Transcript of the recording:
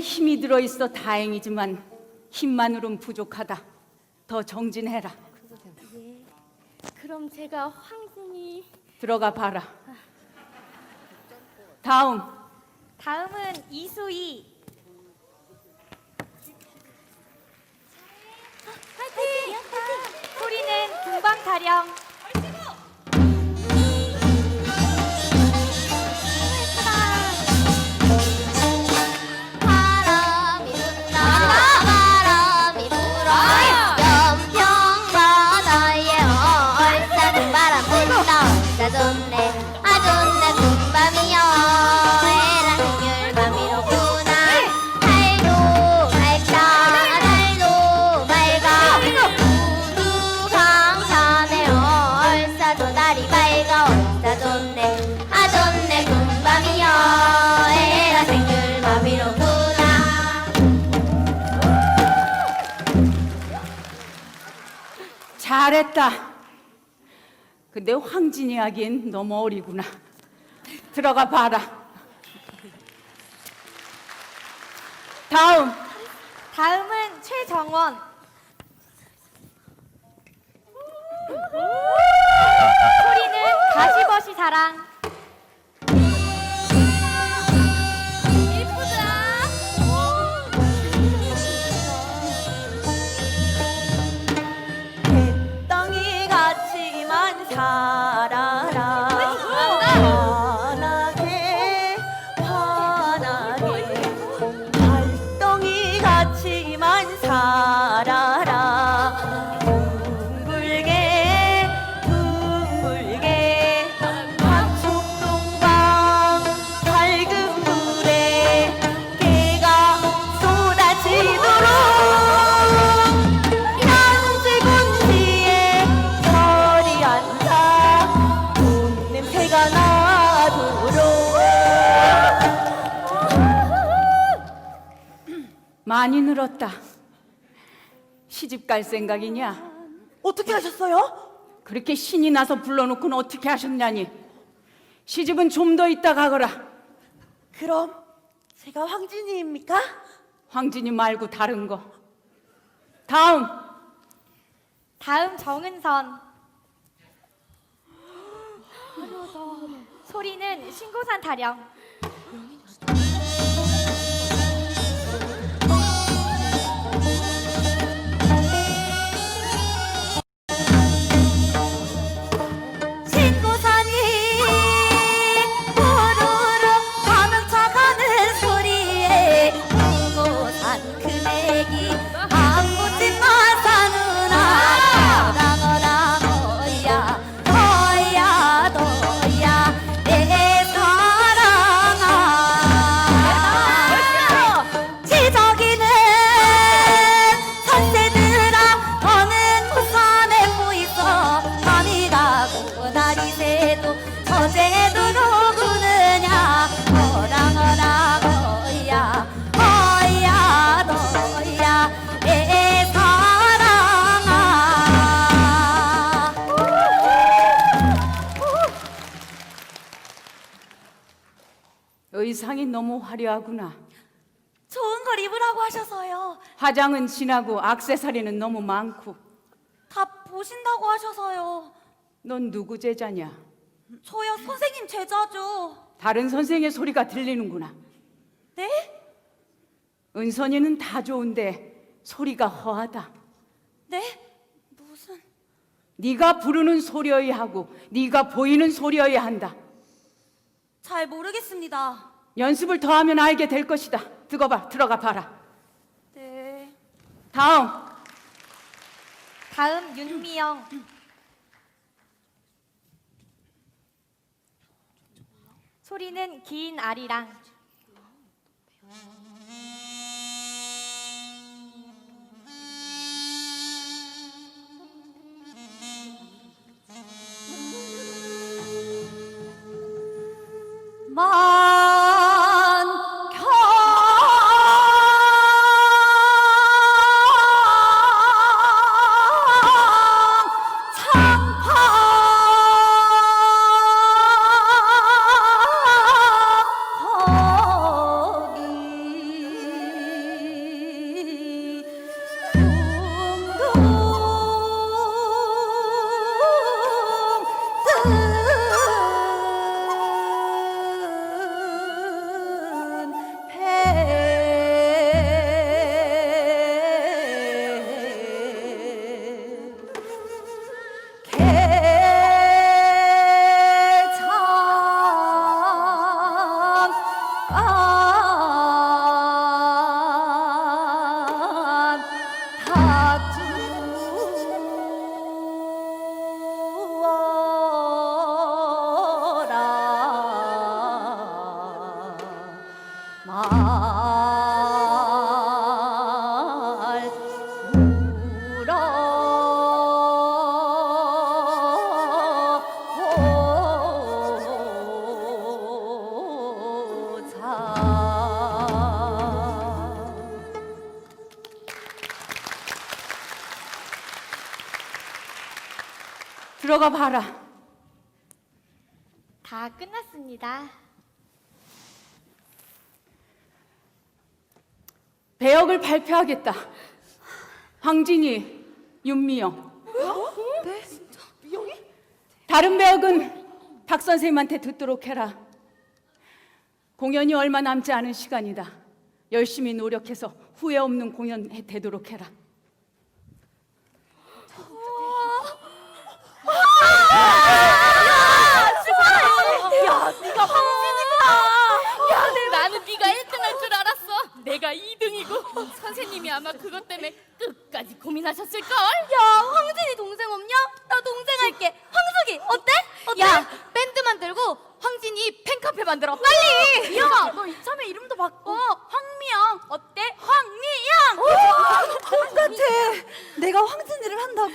힘이 들어 있어 다행이지만 힘만으론 부족하다. 더 정진해라. 그럼 제가 황진이 들어가 봐라. 다음 다음은 이수희 화이팅! 소리는 금방 타령 잘했다. 근데 황진이 하기엔 너무 어리구나. 들어가 봐라. 다음 다음은 최정원 많이 늘었다. 시집 갈 생각이냐? 어떻게 하셨어요? 그렇게 신이 나서 불러놓고는 어떻게 하셨냐니? 시집은 좀 더 있다 가거라. 그럼 제가 황진이입니까? 황진이 말고 다른 거. 다음 다음 정은선 소리는 신고산 타령 의상이 너무 화려하구나. 좋은 걸 입으라고 하셔서요 화장은 진하고 악세사리는 너무 많고. 다 보신다고 하셔서요 넌 누구 제자냐? 저야 선생님 제자죠 다른 선생의 소리가 들리는구나. 네? 은선이는 다 좋은데 소리가 허하다. 네? 무슨 네가 부르는 소리여야 하고 네가 보이는 소리여야 한다. 잘 모르겠습니다 연습을 더 하면 알게 될 것이다. 들어가 들어가 봐라. 네 다음 다음 윤미영 소리는 긴 아리랑 들어가 봐라. 다 끝났습니다. 배역을 발표하겠다. 황진이, 윤미영. 네? 다른 배역은 박 선생님한테 듣도록 해라. 공연이 얼마 남지 않은 시간이다. 열심히 노력해서 후회 없는 공연 해- 되도록 해라. 야, 네가 황진이구나. 야, 나는 네가 1등 할 줄 알았어. 내가 2등이고 선생님이 아마 그것 때문에 끝까지 고민하셨을 걸. 야, 황진이 동생 없냐? 나 동생 할게. 황석이 어때? 어때? 야, 밴드 만들고 황진이 팬카페 만들어. 빨리. 미영아, 너 이참에 이름도 바꿔. 황미영. 어때? 황미영. 똑같아. 내가 황진이를 한다고?